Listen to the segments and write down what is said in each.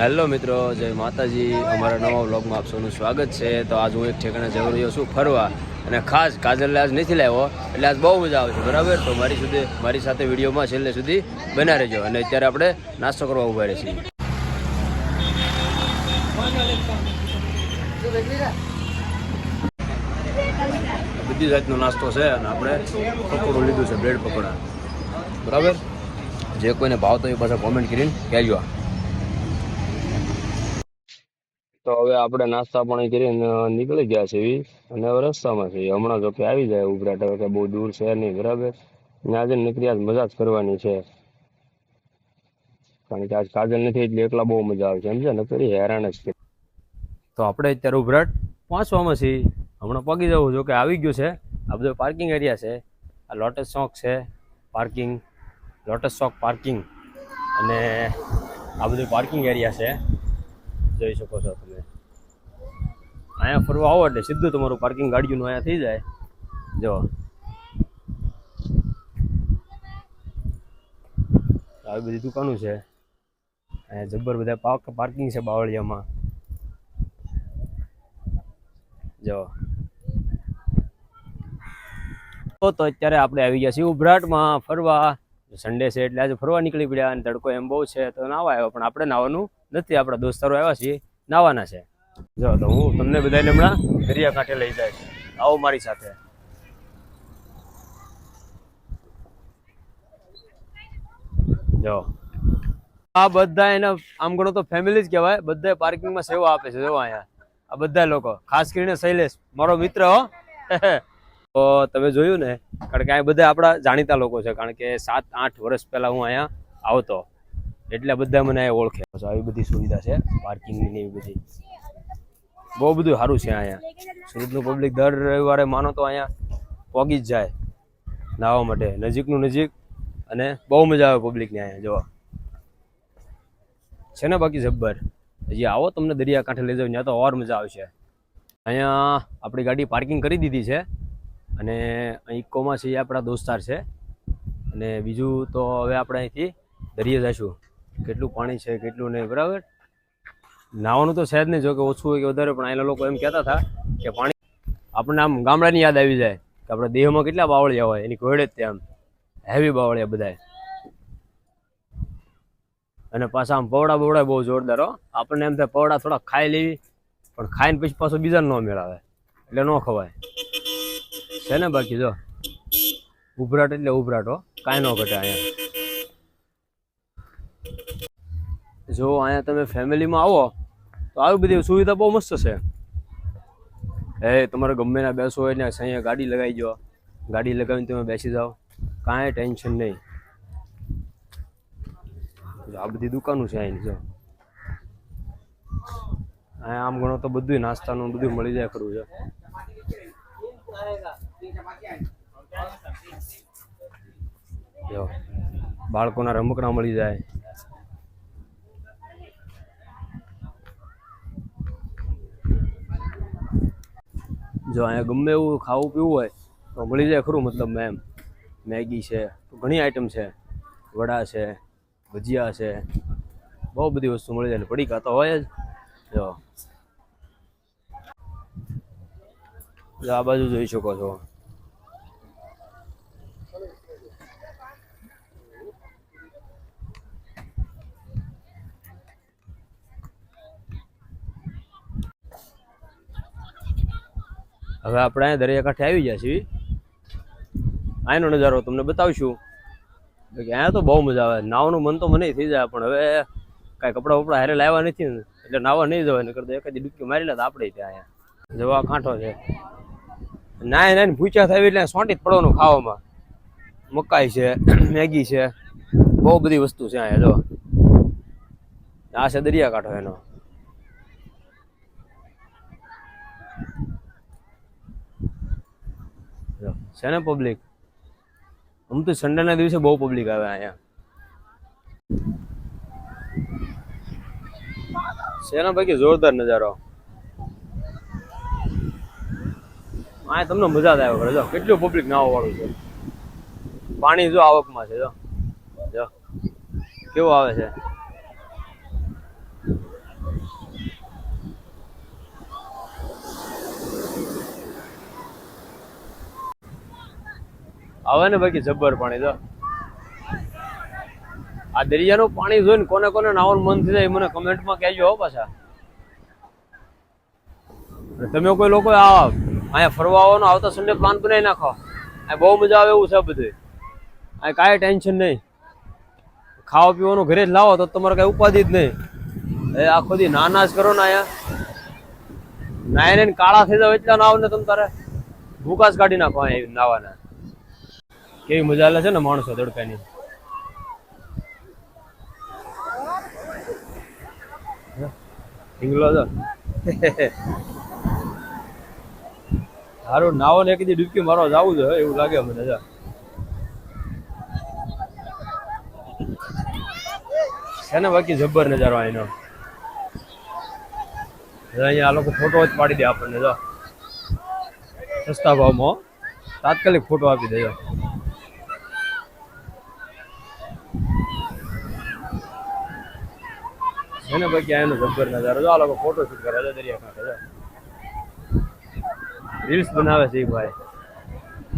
Hello મિત્રો, જય માતાજી. અમારા નવા વ્લોગમાં આપ સૌનું સ્વાગત છે. તો આજ હું એક ઠેકાણે જઈ રહ્યો છું ફરવા. અને ખાસ કાજલને આજ નથી લાવ્યો, એટલે આજ બહુ મજા આવશે બરાબર? તો મારી સુધી, મારી સાથે વિડીયોમાં છેલ્લે સુધી બના રહેજો. અને અત્યારે આપણે નાસ્તો કરવા ઊભા રહીએ છીએ. બધી જાતનો નાસ્તો છે અને આપણે પકોડું લીધું છે, બ્રેડ પકોડા. બરાબર? જે કોઈને ભાવતો એ પાછા કોમેન્ટ કરીને કહેજો. તો હવે આપણે નાસ્તા પાણી કરીને નીકળી ગયા છીએ અને હવે રસ્તામાં છીએ. હમણાં જોકે આવી જાય ઉભરાટ હવે બહુ દૂર છે નહીં, બરાબર? ને આજે નીકળી આજ મજા જ કરવાની છે. કારણ કે આજ કાજલ નથી એટલે એકલા બહુ મજા આવે છે સમજે ને કરી હેરાન જ છે. તો આપણે અત્યારે ઉભરાટ પહોંચવામાં છીએ. હમણાં પગી જવું જોકે આવી ગયું છે. આ બધો પાર્કિંગ એરિયા છે. આ લોટસ ચોક છે પાર્કિંગ લોટસ ચોક પાર્કિંગ અને આ બધું પાર્કિંગ એરિયા છે. જોઈ શકો છો તમે. અહીંયા ફરવા આવો એટલે સીધું તમારું પાર્કિંગ ગાડીઓનું અહીંયા થઈ જાય. જો. આવી બધી દુકાનો છે. અહીંયા જબ્બર બધા પાક પાર્કિંગ છે બાવળિયામાં. જો. તો અત્યારે આપણે આવી ગયા છીએ ઉભરાટમાં ફરવા. સન્ડે છે એટલે આજે ફરવા નીકળી પડ્યા અને તડકો એમ બહુ છે તો નાવા આવ્યો, પણ આપણે નાવાનું નથી, આપણા દોસ્તારો આવ્યા છીએ, નાવાના છે. જો, તો હું તમને બધાને હમણાં દરિયા કાંઠે લઈ જાય આવો મારી સાથે. જો. આ બધા એના, આમ ગણો તો ફેમિલી જ કહેવાય બધા પાર્કિંગમાં સેવા આપે છે, જો અહીંયા. આ બધા લોકો, ખાસ કરીને શૈલેષ, મારો મિત્ર, હો. તો તમે જોયું ને, કારણ કે આ બધા આપણા જાણીતા લોકો છે, કારણ કે સાત, આઠ વર્ષ પહેલા હું અહીંયા આવતો. એટલે બધા મને અહીંયા ઓળખે. આવી બધી સુવિધા છે પાર્કિંગની એવી બધી. બહુ બધું સારું છે અહીંયા. સુરતનું પબ્લિક દર રવિવારે માનો તો અહીંયા પોગી જ જાય, નાહવા માટે. નજીકનું નજીક અને બહુ મજા આવે પબ્લિકને અહીંયા જોવા. છે ને બાકી જબ્બર? હજી આવો તમને દરિયા કાંઠે લઈ જાવ ત્યાં તો ઓર મજા આવશે. અહીંયા આપણી ગાડી પાર્કિંગ કરી દીધી છે અને ઇકોમાં છે એ આપણા દોસ્તાર છે. અને બીજું તો હવે આપણે અહીંથી દરિયે જઈશું. કેટલું પાણી છે, કેટલું નહીં, બરાબર? નાવાનું તો છે નહીં, જો કે ઓછું હોય કે વધારે, પણ અહીંના લોકો એમ કહેતા હતા કે પાણી આપણને આમ ગામડાની યાદ આવી જાય કે આપણા દેહમાં કેટલા બાવળિયા હોય, એની ઘોડે જ આમ હેવી બાવળિયા બધાય. અને પાછા આમ પવડા બવડા બહુ જોરદાર હો. આપણને એમ થાય પવડા થોડા ખાઈ લેવી, પણ ખાઈને પછી પાછો બીજા ન મેળાવે. એટલે ન ખવાય. છે ને બાકી, જો. ઉભરાટ એટલે ઉભરાટ હો. કાંઈ ન ઘટે અહીંયા. જો અહીંયા તમે ફેમિલીમાં આવો, તો આવી બધી સુવિધા બહુ મસ્ત છે. એ તમારે ગમે ના બેસો હોય ને અહીંયા ગાડી લગાવી દો. ગાડી લગાવીને તમે બેસી જાઓ. કાંઈ ટેન્શન નહીં. આ બધી દુકાનો છે અહીંની, જો. અહીંયા આમ ગણો તો બધું નાસ્તાનું બધું મળી જાય ખરું છે બાળકોના રમકડા મળી જાય. જો અહીંયા ગમે એવું ખાવું પીવું હોય, તો મળી જાય ખરું મતલબ એમ. મેગી છે ઘણી આઈટમ છે. વડા છે, ભજીયા છે. બહુ બધી વસ્તુ મળી જાય પડી ખાતા હોય જો. જો આ બાજુ જોઈ શકો છો. હવે આપણે અહીંયા દરિયાકાંઠે આવી ગયા છીએ. અહીંનો નજારો તમને બતાવીશું. અહીંયા તો બહુ મજા આવે. નાવાનું મન તો મને થઈ જાય, પણ હવે કાંઈ કપડાં વપડા હારે લાવ્યા નથી ને, એટલે નાવા નહીં જવાય, નકર તો એકાદી ડૂબકી મારી લે આપણે ત્યાં અહીંયા. જવા કાંઠો છે. નાય નાય ભૂચા થાય એટલે સોંટી જ પડવાનું ખાવામાં. મકાઈ છે, મેગી છે, બહુ બધી વસ્તુ છે અહીંયા, જો. આ છે દરિયાકાંઠો એનો. છે ને પબ્લિક આમ તો સન્ડેના દિવસે બહુ પબ્લિક આવે અહીંયા. શેના પૈકી જોરદાર નજારો. આ તમને મજા જ આવે કરે જો, કેટલું પબ્લિક નાવા વાળું છે. પાણી જો આવકમાં છે, જો. જો. કેવું આવે છે? આવે ને બાકી જબ્બર પાણી જો. આ દરિયાનું પાણી જોઈને કોને કોને નાવાનું મન થઈ જાય મને કમેન્ટમાં કહેજો હો પાછા. તમે કોઈ લોકો આ અહીંયા ફરવા આવવાનો આવતા સન્ડે પ્લાન બનાવી નાખો. આ બહુ મજા આવે એવું છે બધું આ કાંઈ ટેન્શન નહીં. ખાવા પીવાનું ઘરે જ લાવો તો તમારે કાંઈ ઉપાધિ જ નહીં. એ આખો દી નાના જ કરો ને અહીંયા. નાય ને કાળા થઈ જાવ એટલા નાવ ને તમે તારે. ભૂકાસ કાઢી નાખો અહીંયા નાવાના. કેવી મજા આવે છે ને માણસો તડકાની? ઢીંગલો તો. સારું નાવો ને એક ડૂબકી મારવા જવું છે એવું લાગે મને, જા. છે ને બાકી જબ્બર નજારો એનો અહીંયા આ લોકો ફોટો જ પાડી દે આપણને, જો. સસ્તા ભાવમાં તાત્કાલિક ફોટો આપી દેજો છે ને બાકી અહીંનો જબ્બર નજારો જો આ લોકો ફોટો શૂટ કરે છે દરિયા કાંઠે જો. રીલ્સ બનાવે છે ભાઈ.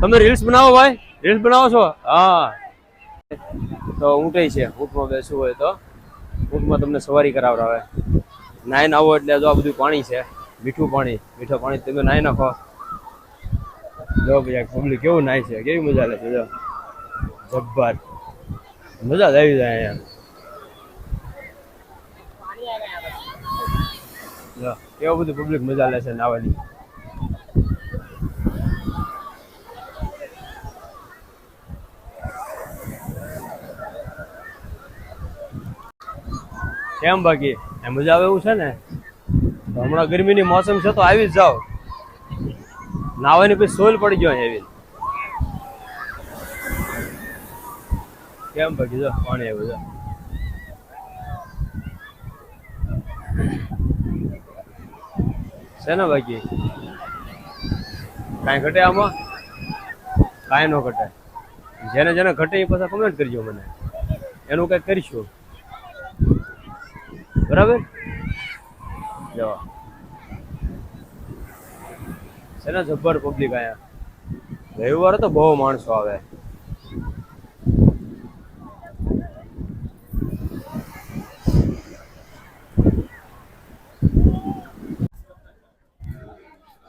તમે રીલ્સ બનાવો ભાઈ? રીલ્સ બનાવો છો? હા. તો ઊંટે છે. ઊંટમાં બેસવું હોય તો. ઊંટમાં તમને સવારી કરાવડાવે. નાઈ આવો એટલે જો આ બધું પાણી છે. મીઠું પાણી. મીઠું પાણી તમે નાઈ નાખો. જો ભાઈ પબ્લિક કેવું નાય છે? કેવી મજા લે છે, જો. જબ્બર. મજા જ આવી જાય અહીંયા. કેવું બધું પબ્લિક મજા લે છે નાવાની. કેમ બાકી? એ મજા આવે એવું છે ને? હમણાં ગરમીની મોસમ છે તો આવી જ જાઓ. નાવાની પછી સોલ પડી ગયો એવી કેમ બાકી? જો, પાણી આવ્યું છે છે ને બાકી? કાંઈ ઘટે આમાં? કાંઈ ન ઘટે. જેને જેને ઘટે એ પાછા કમેન્ટ કરજો મને. એનું કંઈક કરીશું. બરાબર? જવા છે ને જબ્બર પબ્લિક આયા રવિવારે તો બહુ માણસો આવે.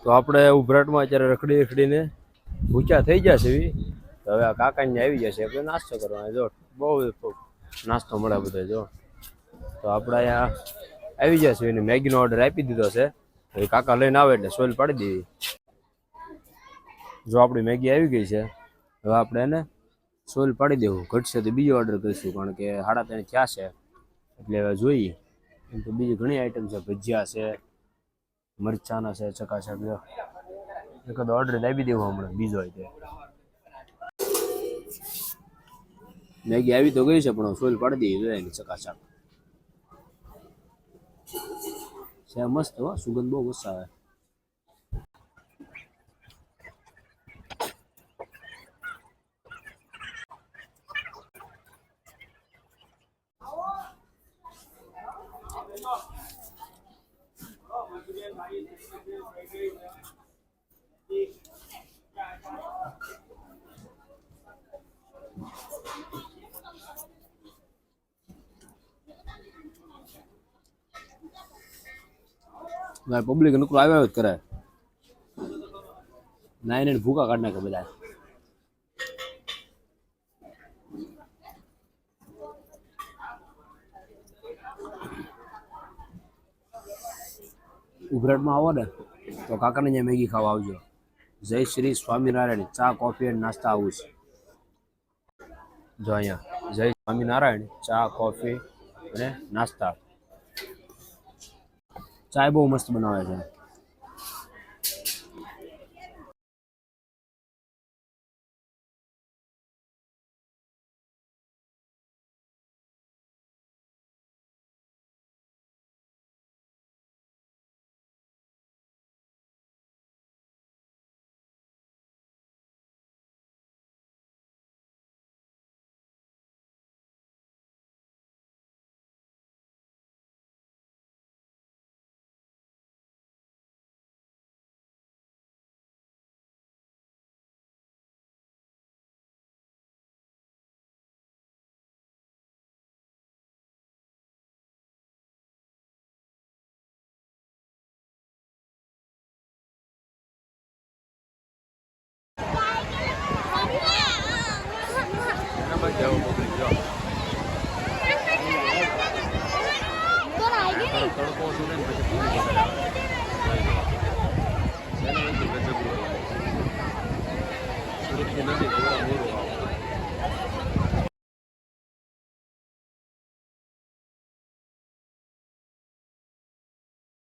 તો આપણે ઉભરાટમાં અત્યારે રખડી રખડીને ભૂચા થઈ જશે એવી. તો હવે આ કાકાને આવી જશે આપણે નાસ્તો કરવાનો જો, બહુ નાસ્તો મળે બધો જો. તો આપણે અહીંયા આવી જશે એને મેગીનો ઓર્ડર આપી દીધો છે. એ કાકા લઈને આવે એટલે સોઈલ પાડી દેવી. જો આપણી મેગી આવી ગઈ છે, હવે આપણે એને સોલ પાડી દેવું. ઘટશે તો બીજો ઓર્ડર કરીશું, કારણ કે સાડા ત્રણ થયા છે. એટલે હવે જોઈએ. એમ તો બીજી ઘણી આઈટમ છે, ભજીયા છે મરચાના છે, ચકાચક એક એકાદ ઓર્ડર લાવી દેવો હમણાં, બીજો હોય તે. મેગી આવી તો ગઈ છે, પણ સોલ પાડી દઈ જોઈએ એની ચકાચક. છે મસ્ત હો, સુગંધ બહુ મસ્ત આવે ભાઈ પબ્લિક નકરું આવ્યા જ કરે નાઈ ને ભૂકા કાઢ નાખે બધા ઉભરાટમાં આવો ને, તો કાકાને ત્યાં મેગી ખાવા આવજો. જય શ્રી સ્વામિનારાયણ. ચા, કોફી અને નાસ્તા હાઉસ જો અહીંયા, જય સ્વામિનારાયણ. ચા, કોફી અને નાસ્તા. ચાય બહુ મસ્ત બનાવે છે.